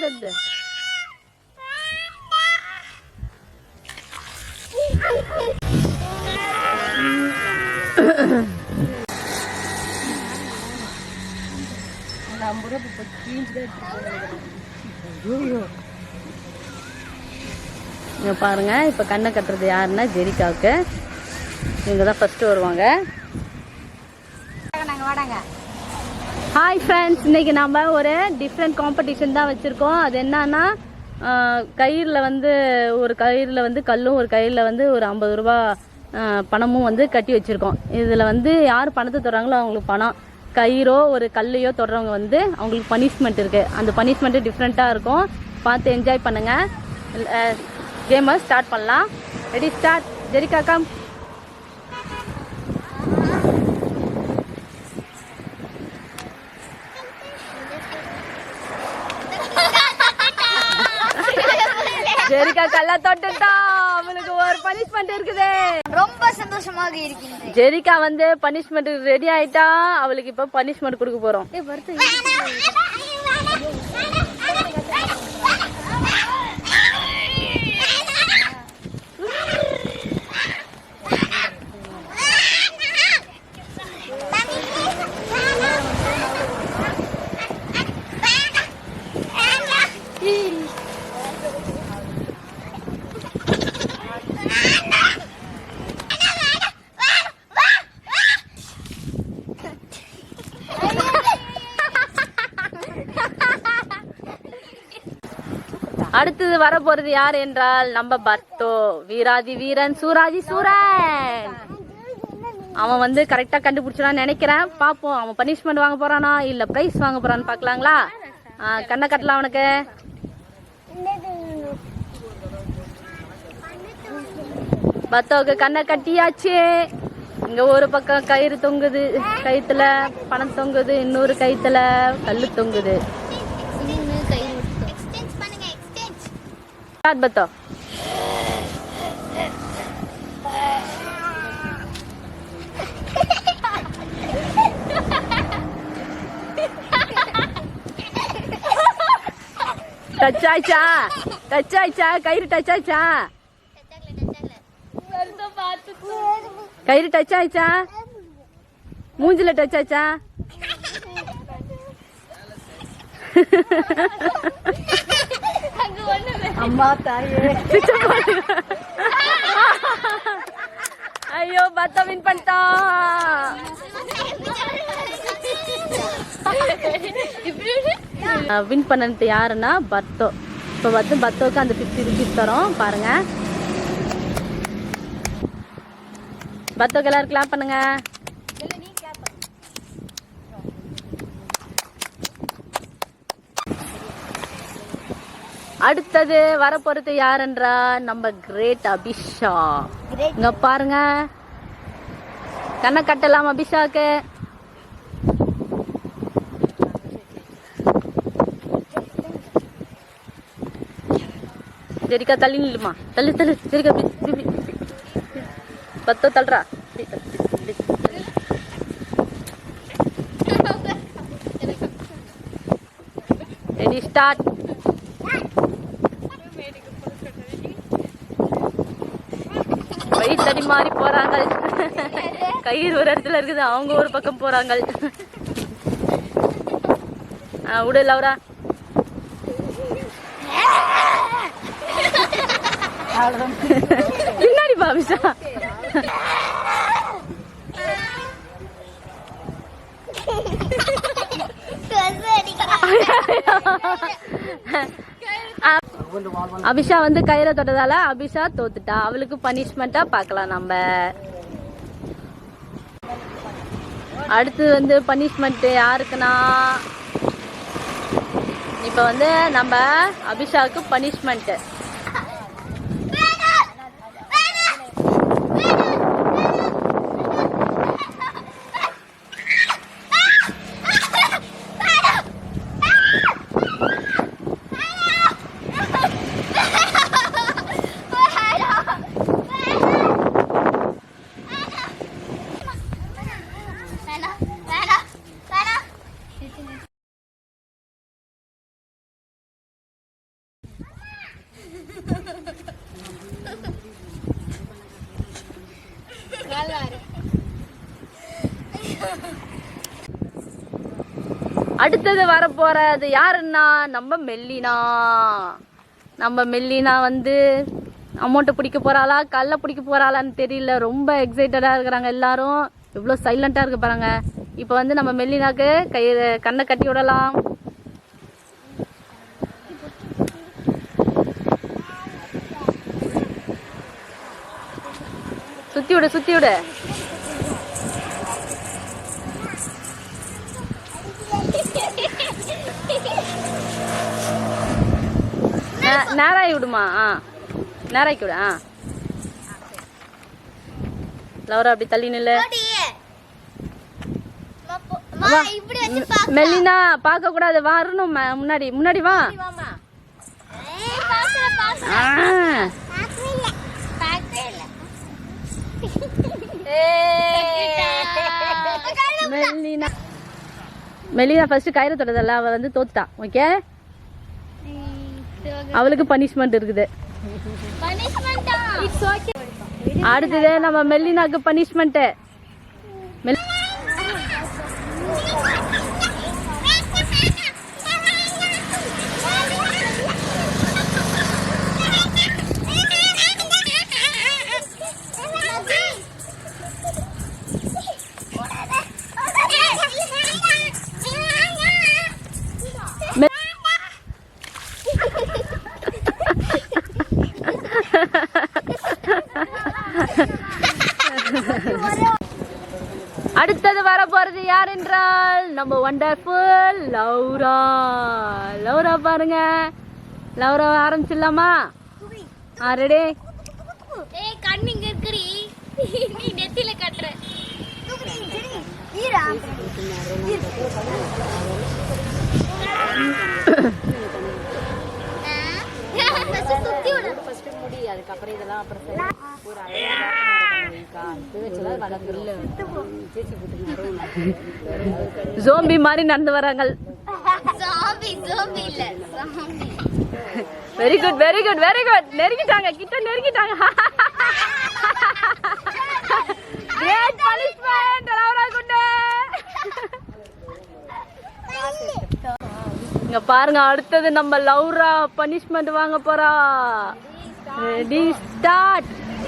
தட்டு இங்க பாருங்க இப்போ கண்ணை கட்டுறது யாருன்னா ஜெரிகாவுக்கு இவங்க தான் ஃபர்ஸ்ட் வருவாங்க ஹாய் ஃப்ரெண்ட்ஸ் இன்றைக்கி நம்ம ஒரு டிஃப்ரெண்ட் காம்படிஷன் தான் வச்சுருக்கோம். அது என்னன்னா கயிறில் வந்து ஒரு கயிறில் வந்து கல்லும் ஒரு கயிறில் வந்து ஒரு ஐம்பது ரூபா பணமும் வந்து கட்டி வச்சுருக்கோம். இதில் வந்து யார் பணத்தை தொடுறாங்களோ அவங்களுக்கு பணம். கயிறோ ஒரு கல்லையோ தொடுறவங்க வந்து அவங்களுக்கு பனிஷ்மெண்ட் இருக்குது அந்த பனிஷ்மெண்ட்டு டிஃப்ரெண்ட்டாக இருக்கும். பார்த்து என்ஜாய் பண்ணுங்கள் கேமை ஸ்டார்ட் பண்ணலாம். ரெடி ஸ்டார்ட் ஜெரிகா ஜெரிகா கல்ல தொட்டுட்டா அவளுக்கு ஒரு பனிஷ்மெண்ட் இருக்குது. ரொம்ப சந்தோஷமாக இருக்கின்றேன். ஜெரிகா வந்து பனிஷ்மெண்ட் ரெடி ஆயிட்டா. அவளுக்கு இப்ப பனிஷ்மெண்ட் கொடுக்க போறோம். அடுத்தது வர போறது யார் என்றால் நம்ம பத்தோ வீராதி வீரன் சூராதி சூரன். அவன் வந்து கரெக்டா கண்டுபிடிச்சான்னு நினைக்கிறேன். பாப்போம் அவன் பனிஷ்மெண்ட் வாங்க போறானா இல்ல பிரைஸ் வாங்க போறான்னு பாக்கலாங்களா கண்ணை கட்டலாம் அவனுக்கு. பத்தோவுக்கு கண்ணை கட்டியாச்சு. இங்க ஒரு பக்கம் கயிறு தொங்குது கயிற்றுல பணம் தொங்குது இன்னொரு கயிற்றுல கல் தொங்குது. ஸ்டார்ட் பத்தோ டச் ஆயிச்சா டச் ஆயிச்சா கயிறு டச் ஆயிச்சா கயிறு அம்மா தாயே. ஐயோ பத்த வின் பண்ணிட்டான் வின் பண்ணது யாருன்னா பத்தோ. இப்போ வந்து பத்தோக்கு அந்த ஃபிஃப்டி ருபீஸ் தரோம். பாருங்க. பத்தோக்கு எல்லாரும் கிளாப் பண்ணுங்க. அடுத்தது வரப்போறது யாருன்றா? நம்ம கிரேட் அபிஷா. இங்க பாருங்க. கண்ணை கட்டலாம் அபிஷாக்கு. ஜெரிக்கா தள்ளி நில்லுமா? தள்ளு தள்ளு இப்படி. பத்தோ தள்ளுறா. ரெடி ஸ்டார்ட் வழி தடி மாறி போறாங்க கயிறு ஒரு இடத்துல இருக்குது அவங்க ஒரு பக்கம் போறாங்க விடு லவ்ரா. பின்னாடி பாபிஷா அபிஷா வந்து கயிறை தொட்டதால அபிஷா தோத்துட்டா. அவளுக்கு பனிஷ்மெண்டா பார்க்கலாம் நம்ம. அடுத்து வந்து பனிஷ்மெண்ட் யாருக்குன்னா? இப்போ வந்து நம்ம அபிஷாவுக்கு பனிஷ்மெண்ட்டு அடுத்தது வரப்போறது யாருன்னா நம்ம மெல்லினா. நம்ம மெல்லினா வந்து அமௌண்ட்டை பிடிக்க போறாளா கல்லை பிடிக்க போறாளான்னு தெரியல. ரொம்ப எக்ஸைட்டடாக இருக்கிறாங்க எல்லாரும். எவ்வளோ சைலண்ட்டாக இருக்கு பாருங்க. இப்போ வந்து நம்ம மெல்லினாக்கு கை கண்ணை கட்டி விடலாம். சுத்தி விடு சுத்தி விடு நேராகி விடுமா? ஆ. நேராக்கி விடு ஆ. லவரா அப்படி தள்ளி நில்லு. மெல்லினா பார்க்க கூடாது வரணும் முன்னாடி முன்னாடி வா ஏய், பாக்கல, பாக்கல. ஆ. பாக்கவே இல்ல. பாக்கவே இல்ல. மெல்லினா. மெல்லினா ஃபர்ஸ்ட் கயிறு தொட்டதல்ல அவ வந்து தோத்துட்டா. ஓகே அவளுக்கு பனிஷ்மெண்ட் இருக்குது? அடுத்தது நம்ம மெல்லினாக்கு பனிஷ்மெண்ட் அடுத்தது வர போறது யார் என்றால் நம்ம வண்டர்ஃபுல் லௌரா. லௌரா பாருங்க. லௌரா ஆரம்பிச்சிடலாமா? ஆ ரெடி ஏய் கண்ணு இங்க இருக்குடி. நீ நெத்தில கட்டுற. சுத்தி விடு ஜோம்பி மாதிரி நடந்து வராங்க ஜாம்பி ஜாம்பி இல்ல zombie. Very good very good very good நெருங்கிட்டாங்க கிட்ட நெருங்கிட்டாங்க. Great punishment லௌரா குண்டே. இங்க பாருங்க அடுத்தது நம்ம லௌரா பனிஷ்மெண்ட் வாங்க போறா. Ready start